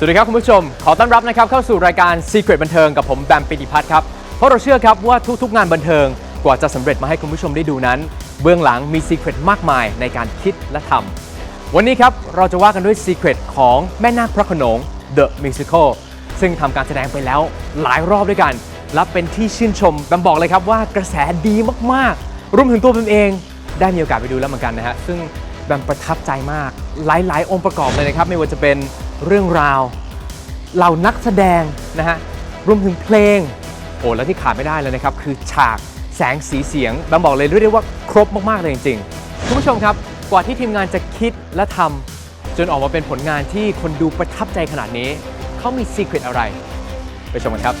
สวัสดีครับคุณผู้ชม ขอต้อนรับนะครับเข้าสู่รายการ Secret บันเทิงกับผมแบมปิติพัฒน์ครับ เพราะเราเชื่อครับว่าทุกๆ งานบันเทิงกว่าจะสำเร็จมาให้คุณผู้ชมได้ดูนั้น เบื้องหลังมี Secret มากมายในการคิดและทำวันนี้ครับเราจะว่ากันด้วย Secret ของแม่นาคพระโขนง The Musical ซึ่งทำการแสดงไปแล้วหลายรอบด้วยกัน และเป็นที่ชื่นชมแบมบอกเลยครับว่ากระแสดีมากๆรวมถึงตัวแบมเองได้มีโอกาสไปดูแล้วเหมือนกันนะฮะซึ่งแบมประทับใจมากหลายๆ องค์ประกอบเลยนะครับไม่ว่าจะเป็น เรื่องราวเหล่านักแสดงนะฮะรวมถึงเพลงโอ้แล้วที่ขาดไม่ได้เลยนะครับ คือฉากแสงสีเสียงแบมบอกเลยเรียกได้ว่าครบมากๆเลยจริงๆคุณผู้ชมครับ กว่าที่ทีมงานจะคิดและทำจนออกมาเป็นผลงานที่คนดูประทับใจขนาดนี้ เขามีซีเครตอะไร ไปชมกันครับ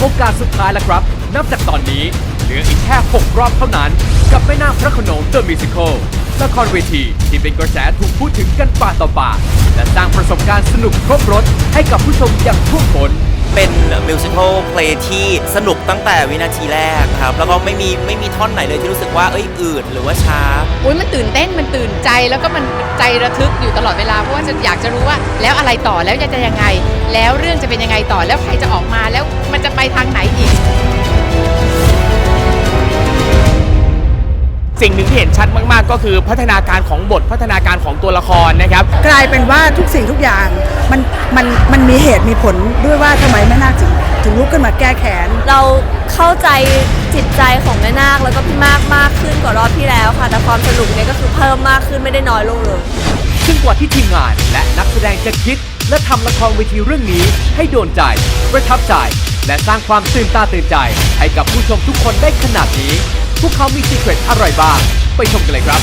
โอกาสสุดท้ายแล้วครับ นับจากตอนนี้ เหลืออีกแค่ 6 รอบเท่านั้น กับแม่นาคพระโขนง The Musical ละครเวทีที่เป็นกระแสถูกพูดถึงกันปากต่อปากและสร้างประสบการณ์สนุกครบรถให้กับผู้ชมอย่างท่วมท้นเป็นมิวสิควลเพลงที่สนุกตั้งแต่วินาทีแรกครับ แล้วก็ไม่มีไม่มีท่อนไหนเลยที่รู้สึกว่าเอ้ยอืดหรือว่าช้าอุ้ยมันตื่นเต้นมันตื่นใจแล้วก็มันใจระทึกอยู่ตลอดเวลา เพราะว่าจะอยากจะรู้ว่าแล้วอะไรต่อแล้วจะจะยังไง แล้วเรื่องจะเป็นยังไงต่อแล้วใครจะออกมาแล้วมันจะไปทางไหนอีก สิ่งหนึ่งที่เห็นชัดมาก ๆ ก็คือพัฒนาการของบทพัฒนาการของตัวละครนะครับ กลายเป็นว่าทุกสิ่งทุกอย่างมันมันมันมีเหตุมีผลด้วยว่าทำไมแม่นาคถึงถึงลุกขึ้นมาแก้แค้น เราเข้าใจจิตใจของแม่นาคแล้วก็พี่มากมากขึ้นกว่ารอบที่แล้วค่ะ แต่ความสนุกเนี่ยก็คือเพิ่มมากขึ้นไม่ได้น้อยลงเลย ซึ่งกว่าที่ทีมงานและนักแสดงจะคิด และทำละครเวทีเรื่องนี้ให้โดนใจ ประทับใจ และสร้างความตื่นตาตื่นใจ ให้กับผู้ชมทุกคนได้ขนาดนี้ พวกเขามีซีเครตอะไรบ้าง ไปชมกันเลยครับ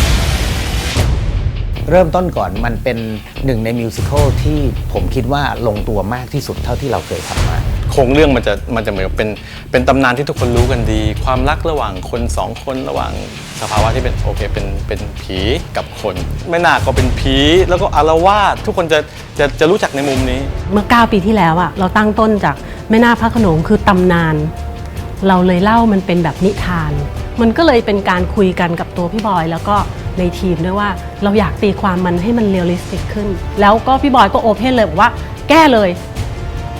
เริ่มต้นก่อนมันเป็นหนึ่งในมิวสิควลที่ผมคิดว่าลงตัวมากที่สุดเท่าที่เราเคยทำมาโครงเรื่องมันจะมันจะเหมือนกับเป็นเป็นตำนานที่ทุกคนรู้กันดี ความรักระหว่างคนสองคนระหว่างสภาวะที่เป็นโอเคเป็นเป็นผีกับคนแม่นาคก็เป็นผีแล้วก็อารวาสทุกคนจะจะจะรู้จักในมุมนี้ เมื่อ 9 ปีที่แล้วอะเราตั้งต้นจากแม่นาคพระโขนงคือตำนาน เราเลยเล่ามันเป็นแบบนิทาน มันก็เลยเป็นการคุยกันกับตัวพี่บอย แล้วก็ในทีมด้วยว่าเราอยากตีความมันให้มันเรียลลิสติกขึ้น แล้วก็พี่บอยก็โอเพนเลยบอกว่าแก้เลย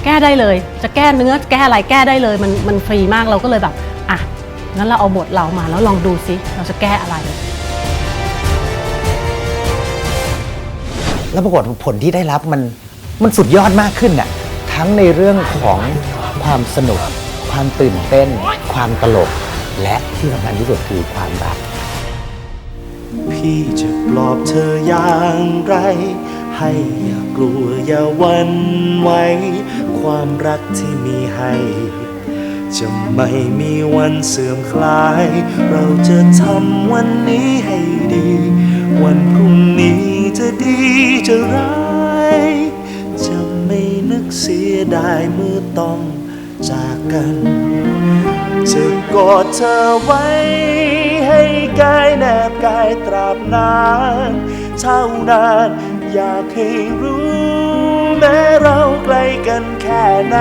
แก้ได้เลย จะแก้เนื้อแก้อะไรแก้ได้เลยมันมันฟรีมากเราก็เลยแบบอะงั้นเราเอาบทเรามาแล้วลองดูซิเราจะแก้อะไร แล้วปรากฏผลที่ได้รับมันมันสุดยอดมากขึ้นน่ะทั้งในเรื่องของความสนุก ความตื่นเต้น ความตลก และที่สำคัญที่สุดคือความรัก พี่จะปลอบเธออย่างไร ให้อย่ากลัวอย่าหวันไหวความรักที่มีให้ จะไม่มีวันเสื่อมคลาย เราจะทำวันนี้ให้ดี วันพรุ่งนี้จะดีจะร้ายจะไม่นึกเสียดายเมื่อต้องจากกัน จะกอดเธอไว้ ให้กายแนบกายตราบนานเท่านานอยากให้รู้ แม้เราไกลกันแค่ไหน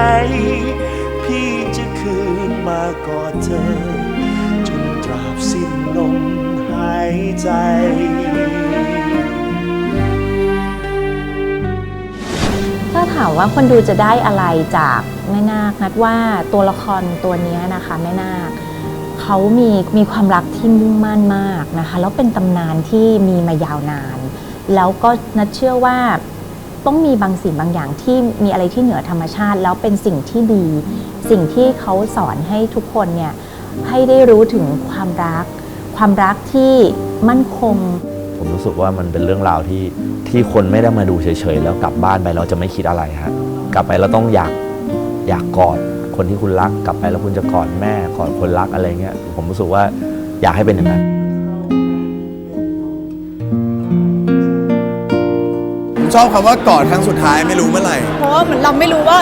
พี่จะคืนมากอดเธอ จนตราบสิ้นลมหายใจาถามว่าคนดูจะได้อะไรจากแม่นาคนัดว่าตัวละครตัวนี้นะคะแม่นาคเขามีมีความรักที่มุ่งมั่นมากนะคะแล้วเป็นตำนานที่มีมายาวนาน แล้วก็นัดเชื่อว่าต้องมีบางสิ่งบางอย่างที่มีอะไรที่เหนือธรรมชาติ แล้วเป็นสิ่งที่ดี สิ่งที่เขาสอนให้ทุกคนเนี่ยให้ได้รู้ถึงความรัก ความรักที่มั่นคง ผมรู้สึกว่ามันเป็นเรื่องราวที่ที่คนไม่ได้มาดูเฉยๆ แล้วกลับบ้านไปเราจะไม่คิดอะไรฮะกลับไปเราต้องอยากอยากกอดคนที่คุณรักกลับไปแล้วคุณจะกอดแม่กอดคนรักอะไรเงี้ยผมรู้สึกว่าอยากให้เป็นอย่างนั้นผมชอบคำว่ากอดครั้งสุดท้ายไม่รู้เมื่อไหร่ เพราะว่าเหมือนเราไม่รู้ว่า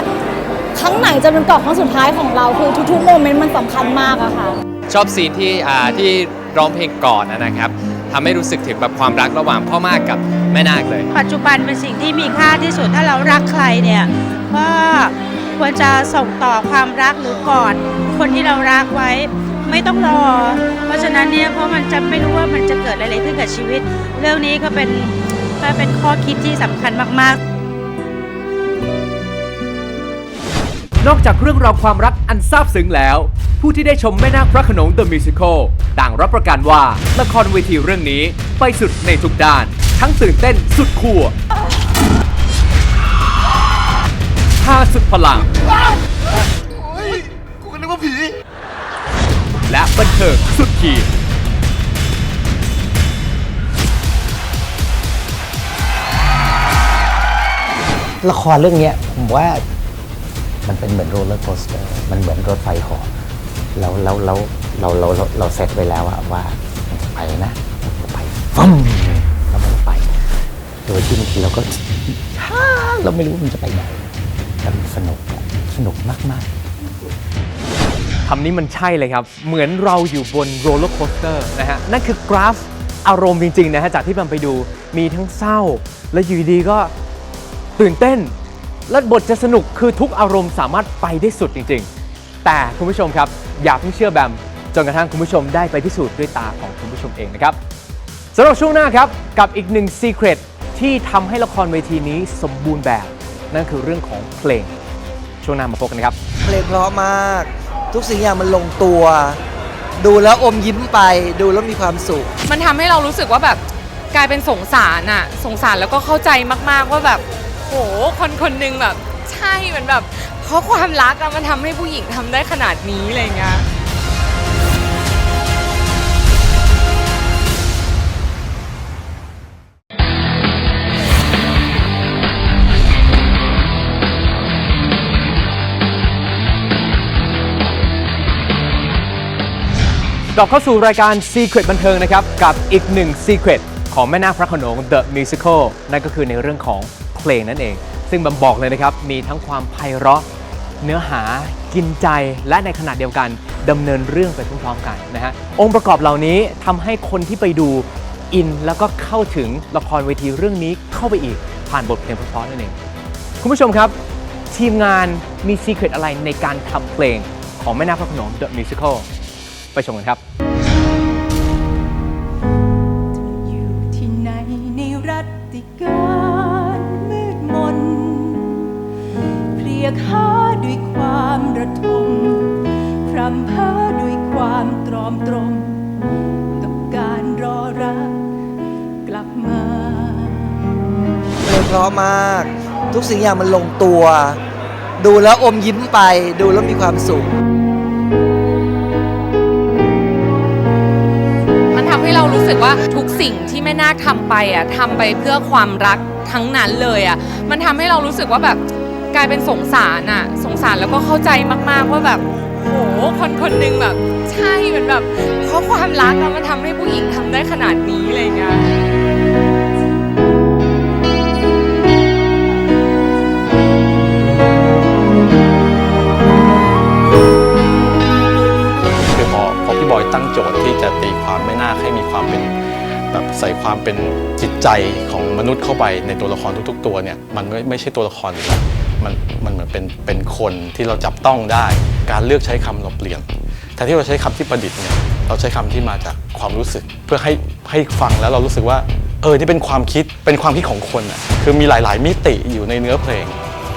ครั้งไหนจะเป็นกอดครั้งสุดท้ายของเราคือทุกๆโมเมนต์มันสำคัญมากอะค่ะ ชอบซีนที่อ่าที่ร้องเพลงก่อนนะครับ ทำให้รู้สึกถึงแบบความรักระหว่างพ่อมากกับแม่นาคเลย ปัจจุบันเป็นสิ่งที่มีค่าที่สุดถ้าเรารักใครเนี่ยก็ควรจะส่งต่อความรักหรือกอดคนที่เรารักไว้ ไม่ต้องรอ เพราะฉะนั้นเนี่ยเพราะมันจะไม่รู้ว่ามันจะเกิดอะไรขึ้นกับชีวิต เรื่องนี้ก็เป็นก็เป็นข้อคิดที่สำคัญมากๆ นอกจากเรื่องราวความรักอันซาบซึ้งแล้ว ผู้ที่ได้ชมแม่นาคพระโขนง The Musical ต่างรับประกันว่าละครเวทีเรื่องนี้ไปสุดในทุกด้าน ทั้งตื่นเต้นสุดขั้วฮาสุดพลัง กูก็นึกว่าผี และบันเทิงสุดขีดละครเรื่องเนี้ยผมว่ามันเป็นเหมือนโรลเลอร์โคสเตอร์ มันเหมือนรถไฟเหอ แล้วแล้วแล้วเราเราเราเราเซตไว้แล้วอะว่ามันจะไปนะมันจะไปฟัมแล้วมันก็ไป โดยที่บางทีเราก็ช้าเราไม่รู้มันจะไปไหนแต่มันสนุกอะสนุกมากๆ คำนี้มันใช่เลยครับ เหมือนเราอยู่บนโรลเลอร์โคสเตอร์นะฮะ นั่นคือกราฟอารมณ์จริง ๆ นะฮะ จากที่บัมไปดูมีทั้งเศร้า และอยู่ดีๆก็ตื่นเต้น และบทจะสนุกคือทุกอารมณ์สามารถไปได้สุดจริง ๆ แต่คุณผู้ชมครับ อย่าเพิ่งเชื่อแบมจนกระทั่งคุณผู้ชมได้ไปพิสูจน์ด้วยตาของคุณผู้ชมเองนะครับสำหรับช่วงหน้าครับ กับอีกหนึ่งซีเครตที่ทำให้ละครเวทีนี้สมบูรณ์แบบ นั่นคือเรื่องของเพลง ช่วงหน้ามาพบกันนะครับ เพลงเพราะมาก ทุกสิ่งอย่างมันลงตัว ดูแล้วอมยิ้มไป ดูแล้วมีความสุข มันทำให้เรารู้สึกว่าแบบกลายเป็นสงสารอะสงสารแล้วก็เข้าใจมาก ๆ ว่าแบบโหคนคนหนึงแบบ ใช่เหมือนแบบเพ ราะความรักอะมันทำให้ผู้หญิงทำได้ขนาดนี้อะไรเงี้ย กลับเข้าสู่รายการ Secret บันเทิงนะครับ กับอีกหนึ่ง Secret ของแม่นาคพระโขนง The Musical นั่นก็คือในเรื่องของเพลงนั่นเอง ซึ่งบัมบอกเลยนะครับ มีทั้งความไพเราะ เนื้อหากินใจและในขณะเดียวกันดำเนินเรื่องไปพร้อมๆกันนะฮะองค์ประกอบเหล่านี้ทำให้คนที่ไปดูอินแล้วก็เข้าถึงละครเวทีเรื่องนี้เข้าไปอีกผ่านบทเพลงเพราะๆนั่นเองคุณผู้ชมครับ ทีมงานมีซีเครตอะไรในการทำเพลงของแม่นาคพระโขนง The Musical ไปชมกันครับ เพลียค้าด้วยความระทมพรำเพ้อด้วยความตรอมตรม กับการรอรักกลับมาเพลงเพราะมาก ทุกสิ่งอย่างมันลงตัว ดูแล้วอมยิ้มไป ดูแล้วมีความสุข มันทำให้เรารู้สึกว่าทุกสิ่งที่แม่นาคทำไปอะทำไปเพื่อความรักทั้งนั้นเลยอะ มันทำให้เรารู้สึกว่าแบบ กลายเป็นสงสารอะสงสารแล้วก็เข้าใจมากๆว่าแบบโหคนคนหนึงแบบ ใช่เหมือนแบบเพราะความรักอะมันทำให้ผู้หญิงทำได้ขนาดนี้อะไรเงี้ยคือพอพอพี่บอยตั้งโจทย์ที่จะตีความไม่น่าให้มีความเป็นแบบใส่ความเป็นจิตใจของมนุษย์เข้าไปในตัวละครทุก ๆ ตัวเนี่ย มันไม่ไม่ใช่ตัวละครแล้ว มันมันเหมือนเป็นเป็นคนที่เราจับต้องได้ การเลือกใช้คำเราเปลี่ยนแทนที่เราใช้คำที่ประดิษฐ์เนี่ยเราใช้คำที่มาจากความรู้สึก เพื่อให้ให้ฟังแล้วเรารู้สึกว่า เออนี่เป็นความคิดเป็นความคิดของคนอะคือมีหลาย ๆ มิติอยู่ในเนื้อเพลง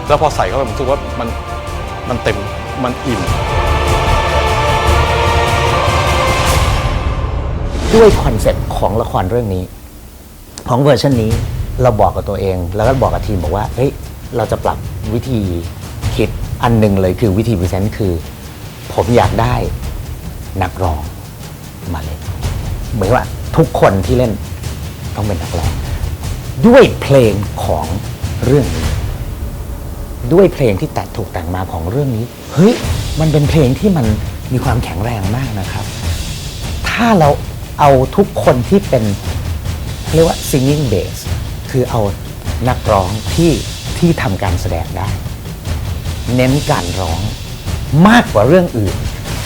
แล้วพอใส่เข้าไปผมรู้สึกว่ามันมันเต็มมันอิ่มด้วยคอนเซ็ปต์ของละครเรื่องนี้ ของเวอร์ชันนี้เราบอกกับตัวเอง แล้วก็บอกกับทีมบอกว่าเฮ้ย เราจะปรับวิธีคิดอันหนึ่งเลยคือวิธีพรีเซนต์คือ ผมอยากได้นักร้องมาเล่นเหมือนว่าทุกคนที่เล่นต้องเป็นนักร้อง ด้วยเพลงของเรื่องนี้ ด้วยเพลงที่แต่ถูกแต่งมาของเรื่องนี้ เฮ้ย มันเป็นเพลงที่มันมีความแข็งแรงมากนะครับ ถ้าเราเอาทุกคนที่เป็นเรียกว่า singing bass คือเอานักร้องที่ ที่ทำการแสดงได้ เน้นการร้องมากกว่าเรื่องอื่น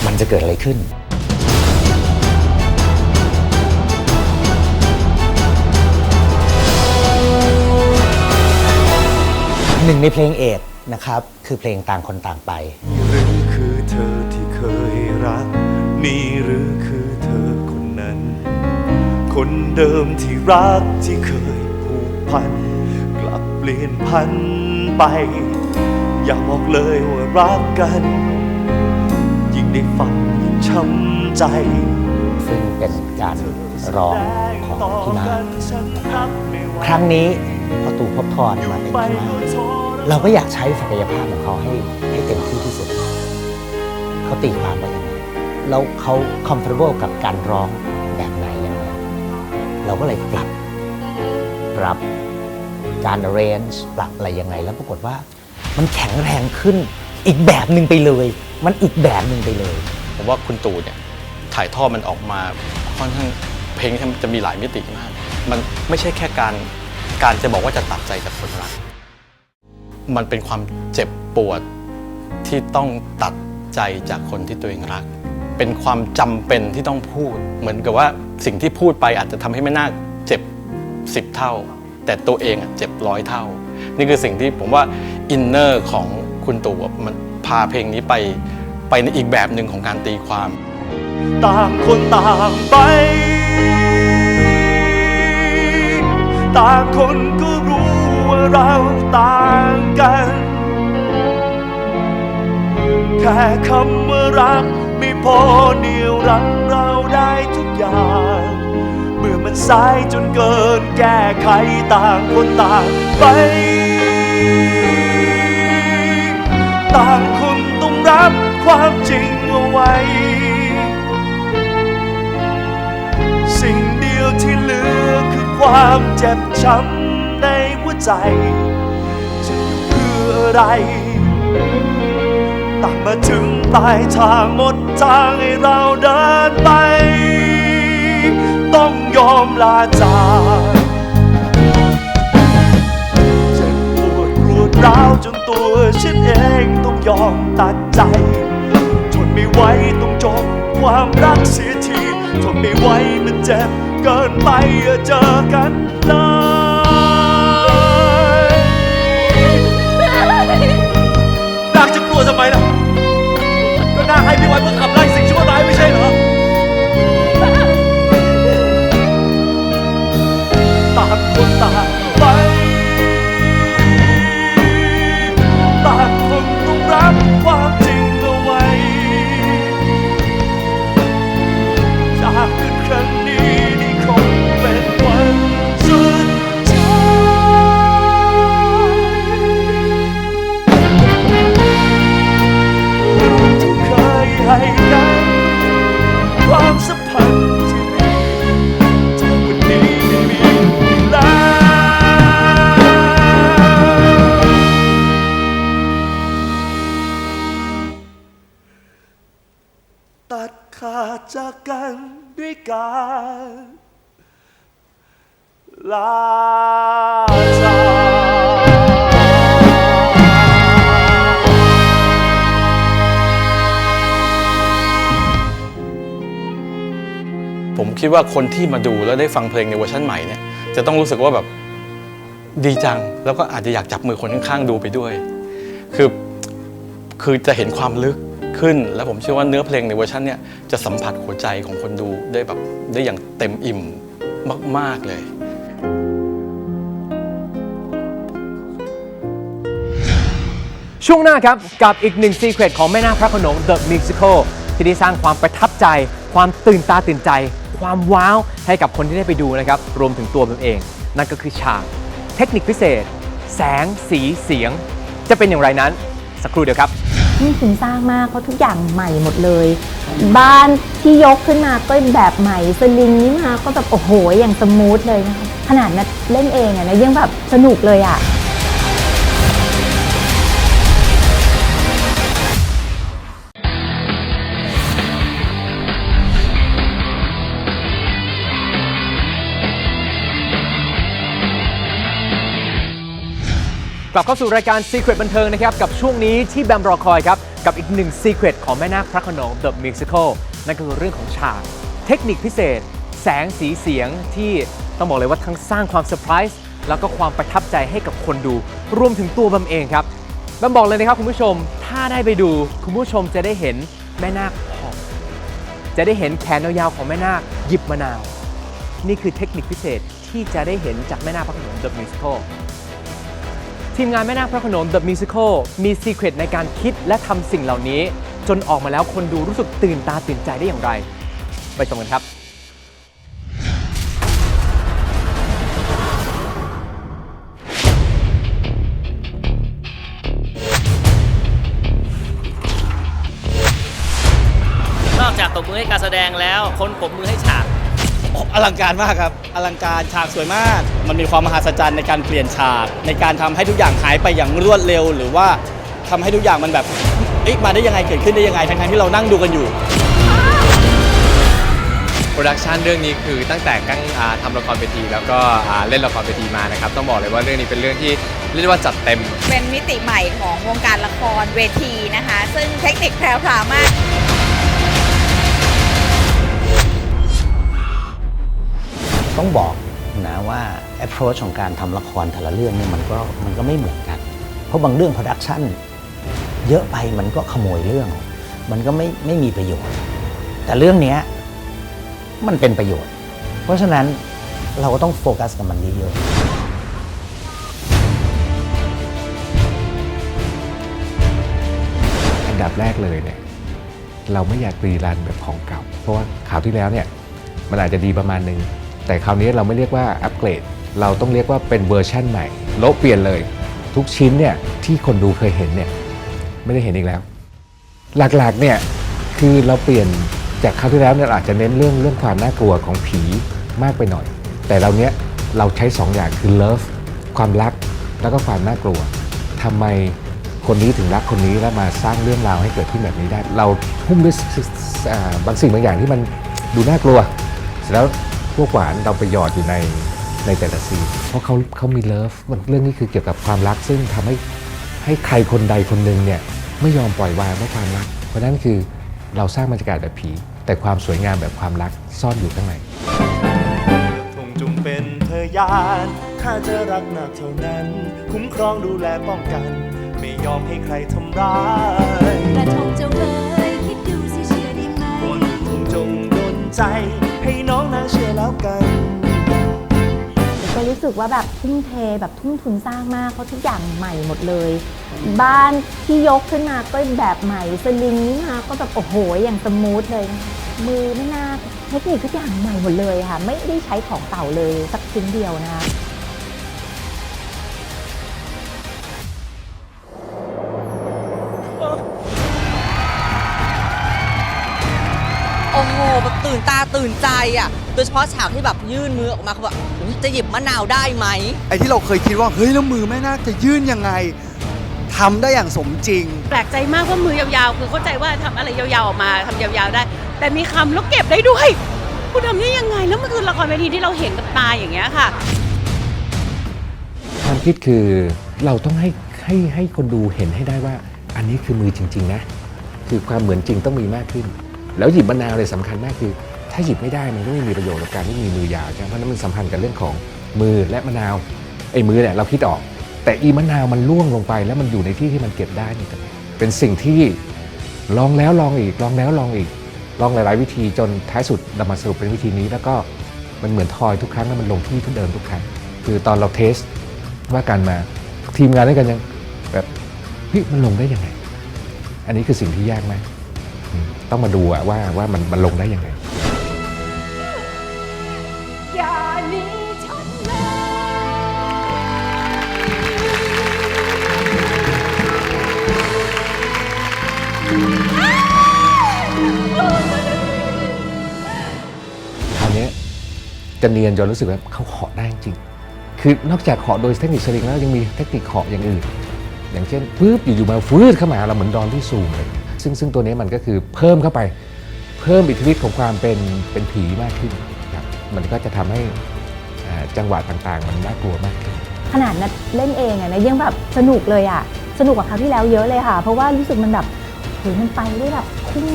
มันจะเกิดอะไรขึ้น หนึ่งในเพลงเอกนะครับ คือเพลงต่างคนต่างไป นี่หรือคือเธอที่เคยรัก นี่หรือคือเธอคนนั้น คนเดิมที่รักที่เคยผูกพัน เปลี่ยนพันไป อยากบอกเลยว่ารักกัน ยิ่งได้ฟังยิ่งช้ำใจซึ่งเป็นการร้องของพี่มาครั้งนี้พอตู่พบทรมาเป็นพี่มาเราก็อยากใช้ศักยภาพของเขาให้ให้เต็มที่ที่สุด เขาตีความว่าอย่างไรแล้วเขา comfortable กับการร้องแบบไหนยังไงเราก็เลยปรับปรับ การ arrange ปรับอะไรยังไง แล้วปรากฏว่ามันแข็งแรงขึ้นอีกแบบหนึ่งไปเลย มันอีกแบบหนึ่งไปเลยผมว่าคุณตู่เนี่ยถ่ายทอดมันออกมาค่อนข้างเพลงจะมีหลายมิติมาก มันไม่ใช่แค่การการจะบอกว่าจะตัดใจจากคนรัก มันเป็นความเจ็บปวดที่ต้องตัดใจจากคนที่ตัวเองรัก เป็นความจำเป็นที่ต้องพูด เหมือนกับว่าสิ่งที่พูดไปอาจจะทำให้ไม่น่าเจ็บสิบเท่า แต่ตัวเองอะเจ็บร้อยเท่า นี่คือสิ่งที่ผมว่าอินเนอร์ของคุณตู่มันพาเพลงนี้ไปไปในอีกแบบหนึ่งของการตีความ ต่างคนต่างไป ต่างคนก็รู้ว่าเราต่างกัน แค่คำว่ารักไม่พอเหนียวรั้งเราได้ทุกอย่าง มันสายจนเกินแก้ไขต่างคนต่างไป ต่างคนต้องรับความจริงเอาไว้ สิ่งเดียวที่เหลือคือความเจ็บช้ำในหัวใจ จะอยู่เพื่ออะไรต่างมาถึงปลายทางหมดทางให้เราเดินไป ยอมลาจากเจ็บปวดรวดร้าวจนตัวฉันเองต้องยอมตัดใจทนไม่ไหวต้องจบความรักเสียทีทนไม่ไหวมันเจ็บเกินไปอย่าเจอกันเลยนักจะกลัวทำไมล่ะก็น่าให้พี่ไว้เพื่อขับ การลาจากผมคิดว่าคนที่มาดูแล้วได้ฟังเพลงในเวอร์ชันใหม่เนี่ยจะต้องรู้สึกว่าแบบดีจัง แล้วก็อาจจะอยากจับมือคนข้างๆดูไปด้วย คือคือจะเห็นความลึก ขึ้น แล้วผมเชื่อว่าเนื้อเพลงในเวอร์ชันเนี่ยจะสัมผัสหัวใจของคนดูได้แบบได้อย่างเต็มอิ่มมาก ๆ เลยช่วงหน้าครับ กับอีกหนึ่งซีเครตของแม่นาคพระโขนง The Musical ที่ได้สร้างความประทับใจ ความตื่นตาตื่นใจ ความว้าว ให้กับคนที่ได้ไปดูนะครับ รวมถึงตัวผมเอง นั่นก็คือฉาก เทคนิคพิเศษ แสงสีเสียง จะเป็นอย่างไรนั้น สักครู่เดียวครับ นี่คุณสร้างมากเพราะทุกอย่างใหม่หมดเลย บ้านที่ยกขึ้นมาก็แบบใหม่สลิงนี่มาก็แบบโอ้โหอย่างสมูทเลยนะคะขนาดนัดเล่นเองอะนะยังแบบสนุกเลยอะ ลับเข้าสู่รายการ Secret บันเทิงนะครับ กับช่วงนี้ที่แบมรอคอยครับ กับอีกหนึ่ง Secret ของแม่นาคพระขนง The Musical นั่นก็คือเรื่องของฉากเทคนิคพิเศษ แสงสีเสียงที่ต้องบอกเลยว่าทั้งสร้างความเซอร์ไพรส์แล้วก็ความประทับใจให้กับคนดู รวมถึงตัวแบมเองครับแบมบอกเลยนะครับคุณผู้ชม ถ้าได้ไปดูคุณผู้ชมจะได้เห็นแม่นาคหอมจะได้เห็นแขนยาวๆของแม่นาคหยิบมะนาว นี่คือเทคนิคพิเศษที่จะได้เห็นจากแม่นาคพระขนง The Musical ทีมงานแม่นาคพระขนง The Musical มีซีเครตในการคิดและทำสิ่งเหล่านี้ จนออกมาแล้วคนดูรู้สึกตื่นตาตื่นใจได้อย่างไร ไปชมกันครับ นอกจากตบมือให้การแสดงแล้ว คนปรบมือให้ ลังการมากครับ อลังการฉากสวยมาก มันมีความมหัศจรรย์ในการเปลี่ยนฉาก ในการทำให้ทุกอย่างหายไปอย่างรวดเร็ว หรือว่าทำให้ทุกอย่างมันแบบเอ๊ะมาได้ยังไงเกิดขึ้นได้ยังไงทั้งๆที่เรานั่งดูกันอยู่โปรดักชันเรื่องนี้คือตั้งแต่กั้งอ่าทำละครเวที แล้วก็อ่าเล่นละครเวทีมานะครับ ต้องบอกเลยว่าเรื่องนี้เป็นเรื่องที่เรียกได้ว่าจัดเต็ม เป็นมิติใหม่ของวงการละครเวทีนะคะ ซึ่งเทคนิคแพรวๆมาก ต้องบอกนะว่า approach ของการทำละครแต่ละเรื่องเนี่ยมันก็มันก็ไม่เหมือนกัน เพราะบางเรื่อง production เยอะไปมันก็ขโมยเรื่อง มันก็ไม่ไม่มีประโยชน์ แต่เรื่องเนี้ยมันเป็นประโยชน์ เพราะฉะนั้นเราก็ต้องโฟกัสกับมันเยอะๆอันดับแรกเลยเนี่ยเราไม่อยากรีรันแบบของเก่า เพราะว่าข่าวที่แล้วเนี่ยมันอาจจะดีประมาณนึง แต่คราวนี้เราไม่เรียกว่าอัปเกรด เราต้องเรียกว่าเป็นเวอร์ชั่นใหม่โลเปลี่ยนเลย ทุกชิ้นเนี่ยที่คนดูเคยเห็นเนี่ยไม่ได้เห็นอีกแล้ว หลักๆเนี่ยคือเราเปลี่ยนจากคราวที่แล้วเนี่ยอาจจะเน้นเรื่องเรื่องความน่ากลัวของผีมากไปหน่อย แต่เราเนี้ยเราใช้สองอย่างคือ love ความรักแล้วก็ความน่ากลัวทำไมคนนี้ถึงรักคนนี้แล้วมาสร้างเรื่องราวให้เกิดขึ้นแบบนี้ได้ เราหุ้มด้วยบางสิ่งบางอย่างที่มันดูน่ากลัวเสร็จแล้ว วกหวานเราไปหยอดอยู่ในในแต่ละซีนเพราะเขาเขามีเลิฟมันเรื่องนี้คือเกี่ยวกับความรัก ซึ่งทำให้ให้ใครคนใดคนหนึ่งเนี่ยไม่ยอมปล่อยวางเพราะความรัก เพราะฉะนั้นคือเราสร้างบรรยากาศแบบผี แต่ความสวยงามแบบความรักซ่อนอยู่ข้างในคงจงเป็นเธอยานข้าจะรักหนักเท่านั้น คุ้มครองดูแลป้องกัน ไม่ยอมให้ใครทำร้ายกระทงเจ้าเอ๋ยคิดดูสิเชื่อได้ไหมคงจงดนใจ ให้น้องน่าเชื่อแล้วกันก็รู้สึกว่าแบบทุ่มเทแบบทุ่มทุนสร้างมากเพราะทุกอย่างใหม่หมดเลย บ้านที่ยกขึ้นมาก็แบบใหม่สลิงนี่มาก็แบบโอ้โหอย่างสมูทเลย มือไม่น่าเทคนิคทุกอย่างใหม่หมดเลยค่ะ ไม่ได้ใช้ของเก่าเลยสักชิ้นเดียวนะคะ ตื่นตาตื่นใจอะ โดยเฉพาะฉากที่แบบยื่นมือออกมาเขาแบบอุ๊ยจะหยิบมะนาวได้ไหม ไอ้ที่เราเคยคิดว่า เฮ้ย แล้วมือแม่นาคจะยื่นยังไงทำได้อย่างสมจริง แปลกใจมากว่ามือยาวๆ คือเข้าใจว่าทำอะไรยาวๆออกมาทำยาวๆได้ แต่มีคำแล้วเก็บได้ด้วย คุณทำได้ยังไง แล้วมันคือละครเวทีที่เราเห็นกับตาอย่างเงี้ยค่ะ ความคิดคือเราต้องให้ให้ให้คนดูเห็นให้ได้ว่า อันนี้คือมือจริง ๆ นะ คือความเหมือนจริงต้องมีมากขึ้น แล้วหยิบมะนาวเลยสำคัญมากคือ ถ้าหยิบไม่ได้มันก็ไม่มีประโยชน์กับการที่มีมือยาวใช่ไหมเพราะนั้นมันสัมพันธ์กับเรื่องของมือและมะนาวไอ้มือเนี่ยเราคิดออก แต่อีมะนาวมันล่วงลงไป แล้วมันอยู่ในที่ที่มันเก็บได้นี่เป็นสิ่งที่ลองแล้วลองอีกลองแล้วลองอีกลองหลาย ๆ วิธีจนท้ายสุดเรามาสรุปเป็นวิธีนี้ แล้วก็มันเหมือนทอยทุกครั้งแล้วมันลงที่ทุกเดิมทุกครั้งคือตอนเราเทสว่าการมาทีมงานด้วยกันยังแบบเฮ้ยมันลงได้ยังไง อันนี้คือสิ่งที่ยากไหม ต้องมาดูว่าว่ามันมันลงได้ยังไงอย่าหนีฉันเลยคราวนี้จะเนียนจนรู้สึกว่าเขาเหาะได้จริง คือนอกจากเหาะโดยเทคนิคสลิงแล้วยังมีเทคนิคเหาะอย่างอื่น อย่างเช่นปึ๊บอยู่ๆมาฟืดเข้ามาเราเหมือนดอนที่ซูมเลย ซึ่งซึ่งตัวนี้มันก็คือเพิ่มเข้าไป เพิ่มอิทธิฤทธิ์ของความเป็นเป็นผีมากขึ้นครับมันก็จะทำให้จังหวะต่างๆ มันน่ากลัวมากขึ้นขนาดนัดเล่นเองอะนะยังแบบสนุกเลยอะสนุกกว่าคราวที่แล้วเยอะเลยค่ะ เพราะว่ารู้สึกมันแบบโหมันไปได้แบบพุ่ง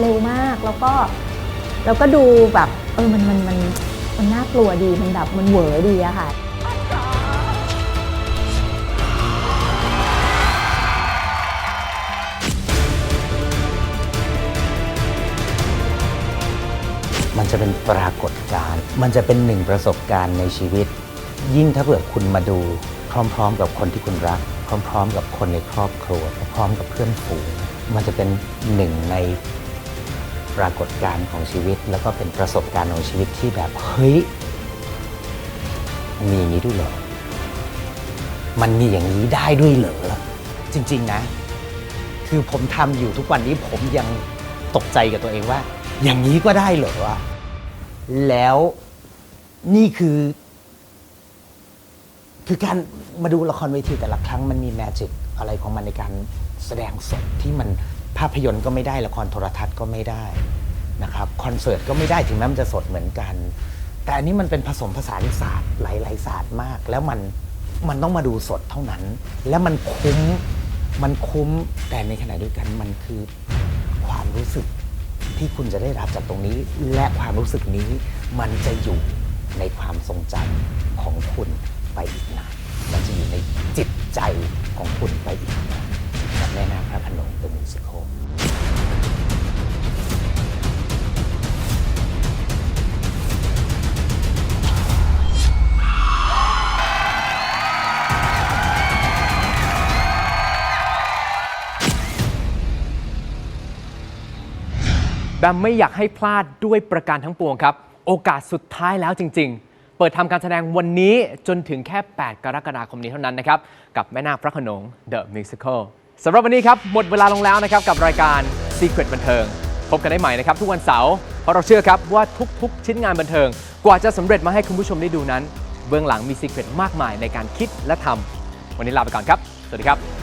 เร็วมากแล้วก็แล้วก็ดูแบบเออมันมันมันมันน่ากลัวดีมันแบบมันเหวอดีอะค่ะ มันจะเป็นเป็นปรากฏการณ์ มันจะเป็นหนึ่งประสบการณ์ในชีวิต ยิ่งถ้าเผื่อคุณมาดู พร้อมๆ กับคนที่คุณรัก พร้อมๆ กับคนในครอบครัว พร้อมๆ กับเพื่อนฝูง มันจะเป็นหนึ่งในปรากฏการณ์ของชีวิต แล้วก็เป็นประสบการณ์ของชีวิตที่แบบเฮ้ยมีอย่างนี้ด้วยเหรอ มันมีอย่างนี้ได้ด้วยเหรอ จริง ๆ นะ คือผมทำอยู่ทุกวันนี้ผมยังตกใจกับตัวเองว่า อย่างนี้ก็ได้เหรอวะแล้วนี่คือ คือการมาดูละครเวทีแต่ละครั้งมันมีแมจิกอะไรของมันในการแสดงสดที่มันภาพยนตร์ก็ไม่ได้ละครโทรทัศน์ก็ไม่ได้นะครับคอนเสิร์ตก็ไม่ได้ถึงแม้มันจะสดเหมือนกัน แต่อันนี้มันเป็นผสมผสานศาสตร์หลายๆศาสตร์มาก แล้วมันมันต้องมาดูสดเท่านั้น แล้วมันคุ้มมันคุ้มแต่ในขณะเดียวกันมันคือความรู้สึก ที่คุณจะได้รับจากตรงนี้ และความรู้สึกนี้มันจะอยู่ในความทรงจำของคุณไปอีกนานมันจะอยู่ในจิตใจของคุณไปอีกนานกับแม่นาคพระขนงเดอะมิวสิคล แบมไม่อยากให้พลาดด้วยประการทั้งปวงครับ โอกาสสุดท้ายแล้วจริง ๆ เปิดทำการแสดงวันนี้จนถึงแค่ 8 กรกฎาคมนี้เท่านั้นนะครับ กับแม่นาคพระขนง The Musical สำหรับวันนี้ครับ หมดเวลาลงแล้วนะครับ กับรายการ Secret บันเทิง พบกันได้ใหม่นะครับ ทุกวันเสาร์เพราะเราเชื่อครับว่าทุกๆ ชิ้นงานบันเทิง กว่าจะสำเร็จมาให้คุณผู้ชมได้ดูนั้น เบื้องหลังมี Secret มากมายในการคิดและทำวันนี้ลาไปก่อนครับ สวัสดีครับ